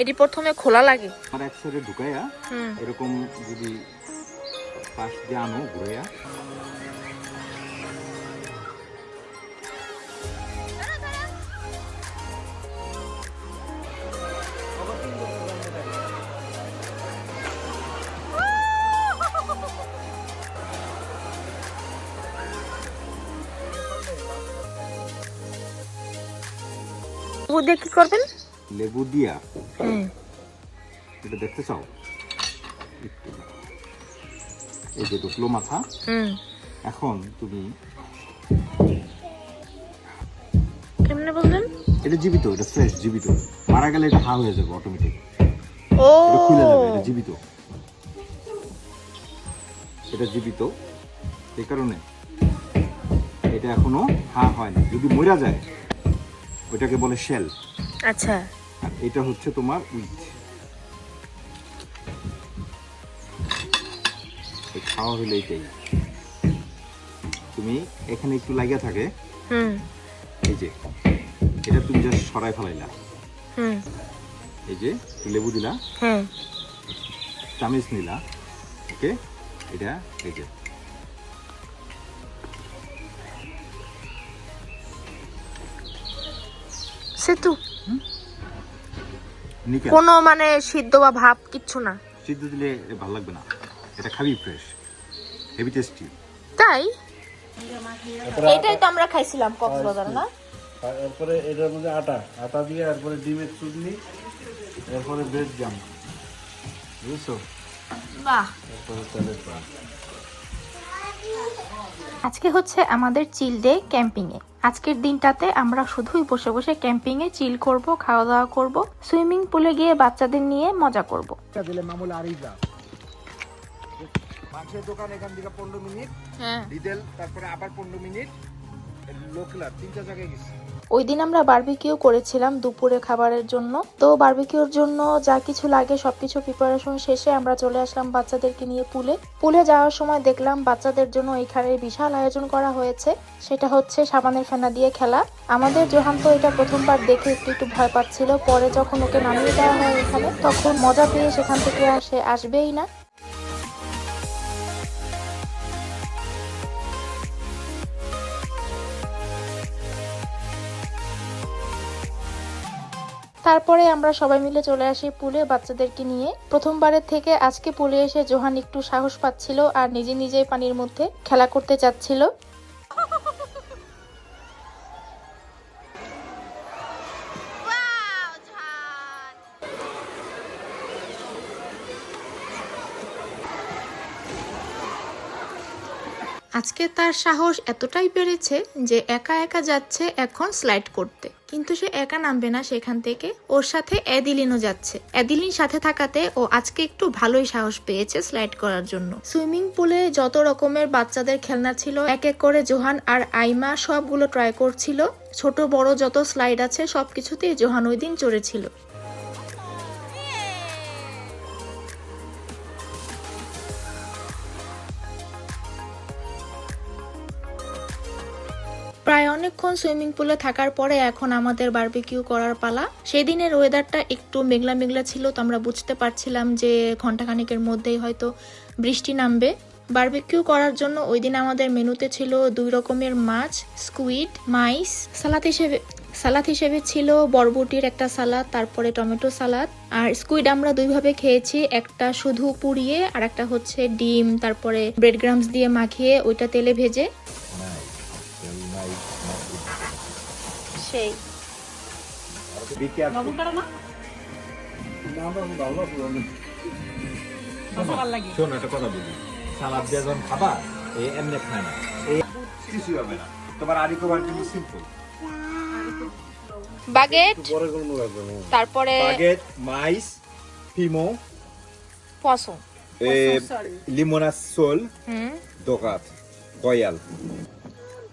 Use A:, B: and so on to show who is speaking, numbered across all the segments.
A: এটি প্রথমে খোলা লাগে।
B: আর এক সাইডে ঢুকাইয়া এরকম যদি পাশ দিয়ে আনো ঘুরাইয়া।
A: দিয়ে কি করবেন?
B: লেবু দিয়া এটা দেখতে চাও? এই যে ঢুকলো মাথা।
A: হুম।
B: এখন তুমি
A: কেমনে বললেন?
B: এটা জীবিত এটা ফ্রেশ জীবিত। মারা গেলে এটা হা হয়ে যাবে অটোমেটিক
A: ও।
B: এটা খুলে যাবে এটা জীবিত। এটা জীবিত। এই কারণে এটা এখনও হা হয়নি। যদি মরা যায় ওইটাকে বলে শেল
A: আচ্ছা।
B: আর এটা হচ্ছে তোমার উইথ খাওয়া হলে এইটাই তুমি এখানে একটু লাগিয়া থাকে। এই যে এটা তুমি জাস্ট সরাই ফেলাইলা। এই যে লেবু দিলা। চামিচ নিলা। ওকে? এটা এই যে।
A: সেতু।
B: নিকেল
A: কোনো মানে সিদ্ধ বা ভাব কিচ্ছু না।
B: সিদ্ধ দিলে ভালো লাগবে না। এটা খাবি ফ্রেশ হেভি টেস্টি
A: তাই? এটাই তো আমরা খাইছিলাম কক্সবাজার না?
C: আর এরপরে এটার মধ্যে আটা। আটা দিয়ে এরপরে ডিমের চুটনি এরপরে ব্রেড জাম। বুঝছ?
A: বাহ।
C: তেলের
D: আজকে হচ্ছে আমাদের চিল ডে ক্যাম্পিংয়ে। আজকের দিনটাতে আমরা শুধুই বসে বসে ক্যাম্পিং এ চিল করব খাওয়া দাওয়া করব সুইমিং পুলে গিয়ে বাচ্চাদের নিয়ে মজা করব।
B: দিলে মামুল আরিজা মাংসের দোকান এখান থেকে পনেরো মিনিট।
A: হ্যাঁ।
B: ডিটেল তারপরে আবার পনেরো মিনিট। লোকলা তিনটা জায়গায় গেছি।
D: ওই দিন আমরা বারবিকিউ করেছিলাম দুপুরে খাবারের জন্য। তো বারবিকিউর জন্য যা কিছু লাগে সবকিছু প্রিপারেশন শেষে আমরা চলে আসলাম বাচ্চাদেরকে নিয়ে পুলে। পুলে যাওয়ার সময় দেখলাম বাচ্চাদের জন্য এখানে বিশাল আয়োজন করা হয়েছে। সেটা হচ্ছে সাবানের ফেনা দিয়ে খেলা। আমাদের জোহান তো এটা প্রথমবার দেখে একটু একটু ভয় পাচ্ছিল। পরে যখন ওকে নামিয়ে দেওয়া হয় এখানে, তখন মজা পেয়ে সেখান থেকে আর সে আসবেই না। তারপরে আমরা সবাই মিলে চলে আসি পুলে বাচ্চাদেরকে নিয়ে। প্রথমবারের থেকে আজকে পুলে এসে জোহান একটু সাহস পাচ্ছিল আর নিজে নিজেই পানির মধ্যে খেলা করতে চাচ্ছিল। আজকে তার সাহস এতটাই বেড়েছে যে একা একা যাচ্ছে এখন স্লাইড করতে। কিন্তু সে একা নামবে না সেখান থেকে। ওর সাথে অ্যাদিলিনও যাচ্ছে। অ্যাদিলিন সাথে থাকাতে ও আজকে একটু ভালোই সাহস পেয়েছে স্লাইড করার জন্য। সুইমিং পুলে যত রকমের বাচ্চাদের খেলনা ছিল, এক এক করে জোহান আর আইমা সবগুলো ট্রাই করছিল। ছোট বড় যত স্লাইড আছে, সবকিছুতেই জোহান ওই দিন চড়েছিল। প্রায় অনেকক্ষণ সুইমিং পুলে থাকার পরে এখন আমাদের বারবিকিউ করার পালা। সেই দিনের ওয়েদারটা একটু মেঘলা মেঘলা ছিল, তো আমরা বুঝতে পারছিলাম যে ঘন্টাখানেকের মধ্যেই হয়তো বৃষ্টি নামবে। বারবিকিউ করার জন্য ওই দিন আমাদের মেনুতে ছিল দুই রকমের মাছ, স্কুইড, মাইস। সালাদ হিসেবে সালাদ হিসেবে ছিল বরবটির একটা সালাদ, তারপরে টমেটো সালাদ। আর স্কুইড আমরা দুইভাবে খেয়েছি, একটা শুধু পুড়িয়ে আর একটা হচ্ছে ডিম, তারপরে ব্রেড গ্রামস দিয়ে মাখিয়ে ওইটা তেলে ভেজে। সেই।
B: শোন একটা কথা বলি। সালাদ দিয়ে যখন খাবা এই এমনি খায় না। এই কিছুই হবে না। তোমার কিন্তু সিম্পল
A: বাগেট
C: পরে কোনো লাগবে না
A: তারপরে
B: বাগেট মাইস ফিমো
A: পসম
B: লিমোনা সোল
A: হুম।
B: দোকাত
A: জোহান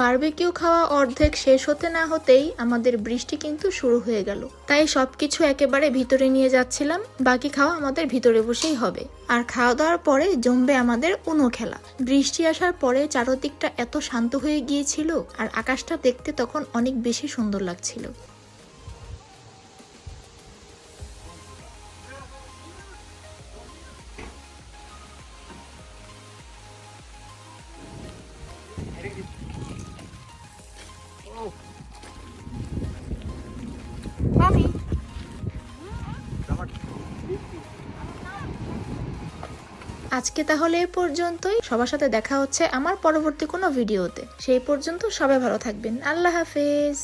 D: বারবিকিউ খাওয়া অর্ধেক শেষ হতে না হতেই আমাদের বৃষ্টি কিন্তু শুরু হয়ে গেল। তাই সবকিছু একেবারে ভিতরে নিয়ে যাচ্ছিলাম, বাকি খাওয়া আমাদের ভিতরে বসেই হবে। আর খাওয়া দাওয়ার পরে জমবে আমাদের উনো খেলা। বৃষ্টি আসার পরে চারদিকটা এত শান্ত হয়ে গিয়েছিল, আর আকাশটা দেখতে তখন অনেক বেশি সুন্দর লাগছিল। আজকে তাহলে এ পর্যন্তই। সবার সাথে দেখা হচ্ছে আমার পরবর্তী কোনো ভিডিওতে। সেই পর্যন্ত সবাই ভালো থাকবেন। আল্লাহ হাফেজ।